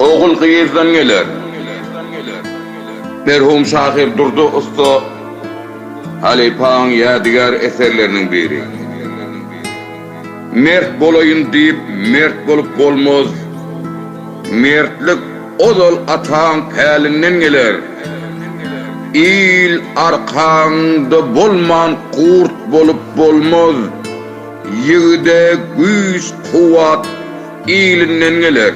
Oğul kıyızdan gelir. Merhum Şahir Durdu Usta Halipa'nın yadigar eserlerinin biri. Mert bolayın deyip mert bolup bolmaz. Mertlik odol atağın pelinden gelir. İl arkanda bolman kurt bolup bolmaz. Yigide güç kuvat ilinden gelir.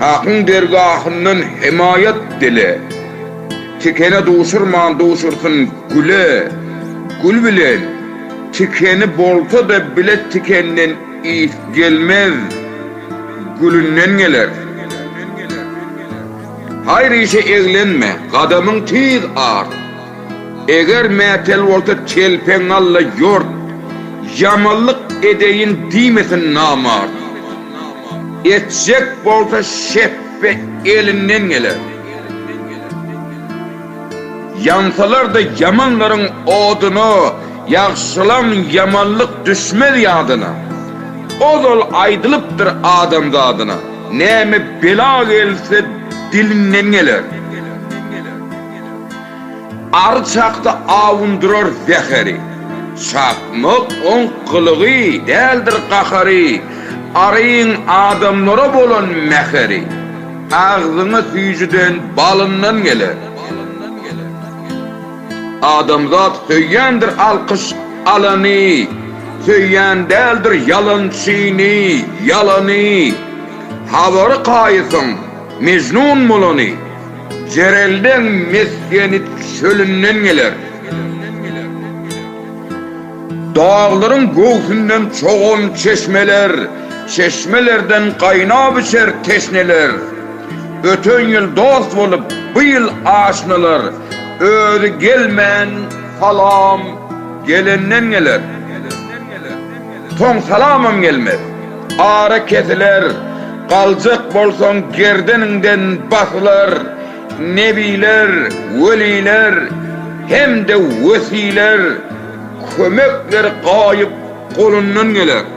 Hakkın dergahından himayet dili. Tikene duşurman duşursun güle. Gül bilen. Tikeni bolsa da bile tikenden is gelmez. Gülünden gelir. Hayır işe eglenme. Kadamın tiz art. Eger metel olsa çelpen alla yort. Yamallık edeyin dimesin namart. Etcek bolsa şeppe elinden gelir. Yansalar da yamanların odunu, yaxşılan yamanlık düşmez yadına. Ozol aydılıptır adam adına. Nemi bela gelse dilinden gelir. Arı çakta avundurur zeheri. Çakmak on kılığı değildir kakari. Arayın adamlara bolan meheri. Ağzını süyücüden balından gelir. Adamzat söyyendir alkış alanı. Söyyen değildir yalan çiğni, yalanı. Havarı kayısın, mecnun mulani. Cerelden meskeni çölünden gelir. Dağların göğsünden çoğun çeşmeler, çeşmelerden kaynağı biçer teşneler. Ötön yıl dost olup bu yıl aşnalar, öğrü gelmen salam gelenden gelir. Ton salamam gelmez. Ara kesiler, kalacak bolson gerdeninden basılar. Nebiler, veliler, hem de vesiler, kömekler kayıp kolundan gelir.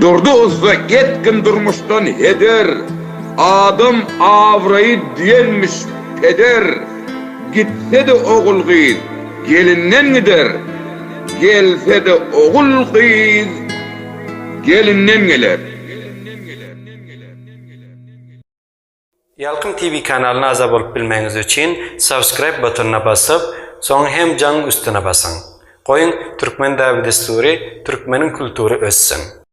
Durdu uzda etkin durmuştan heder, adam avrayı diyenmiş peder, gitse de oğul kız, gelinden gider, gelse de oğul kız, gelinden gelir. Yalqın TV kanalına azab olup bilmeniz için subscribe butonuna basıp, son hem can üstüne basın. Koyun Türkmen Davi Desturi, Türkmenin kültürü össün.